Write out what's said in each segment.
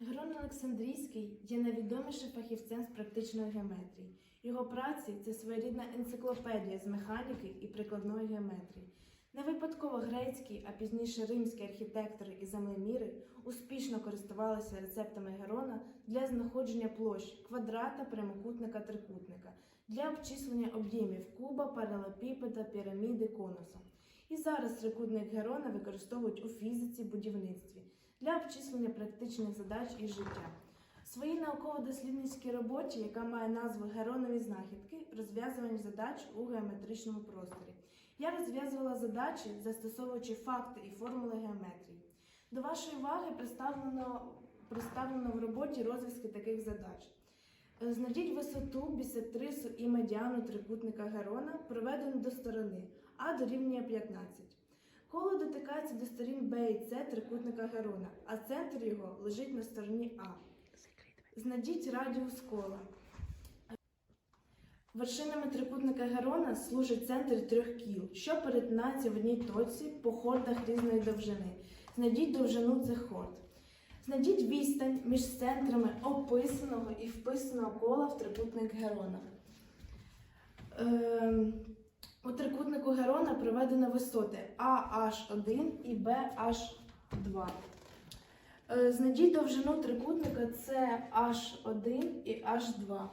Герон Олександрійський є найвідомішим фахівцем з практичної геометрії. Його праці це своєрідна енциклопедія з механіки і прикладної геометрії. Не випадково грецькі, а пізніше римські архітектори і землеміри успішно користувалися рецептами Герона для знаходження площ квадрата, прямокутника, трикутника, для обчислення об'ємів куба, паралепіпеда, піраміди, конуса. І зараз трикутник Герона використовують у фізиці, будівництві для обчислення практичних задач із життя. Своїй науково-дослідницькій роботі, яка має назву Геронові знахідки, розв'язування задач у геометричному просторі. Я розв'язувала задачі, застосовуючи факти і формули геометрії. До вашої уваги представлено, представлено в роботі розв'язки таких задач. Е, Знайдіть висоту, бісектрису і медіану трикутника Герона, приведену до сторони, а дорівнює 15. Коло дотикається до сторін Б і С трикутника Герона, а центр його лежить на стороні А. Знайдіть радіус кола. Вершинами трикутника Герона служить центр трьох кіл, що перетинаються в одній точці по хордах різної довжини. Знайдіть довжину цих хорд. Знайдіть відстань між центрами описаного і вписаного кола в трикутник Герона. Ем, у трикутнику Герона проведено висоти AH1 і BH2. Е, Знайдіть довжину трикутника CH1 і H2.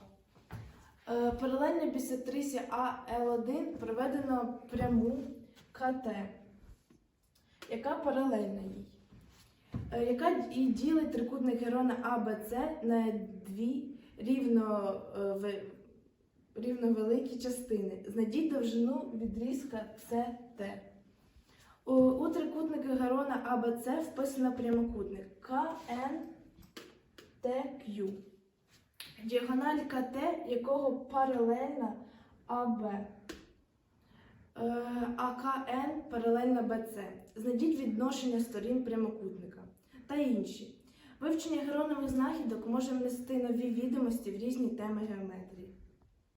Е, Паралельно бісектрисі AL1 проведено пряму КТ, яка паралельна їй, е, яка і ділить трикутник Герона АБЦ на дві рівно, рівновеликі частини. Знайдіть довжину відрізка СТ. У, у трикутнику Герона АБЦ вписано прямокутник КНТQ. Діагональ КТ, якого паралельна АБ. Е, А паралельна БЦ. Знайдіть відношення сторін прямокутника та інші. Вивчення геронових знахідок може внести нові відомості в різні теми геометрії.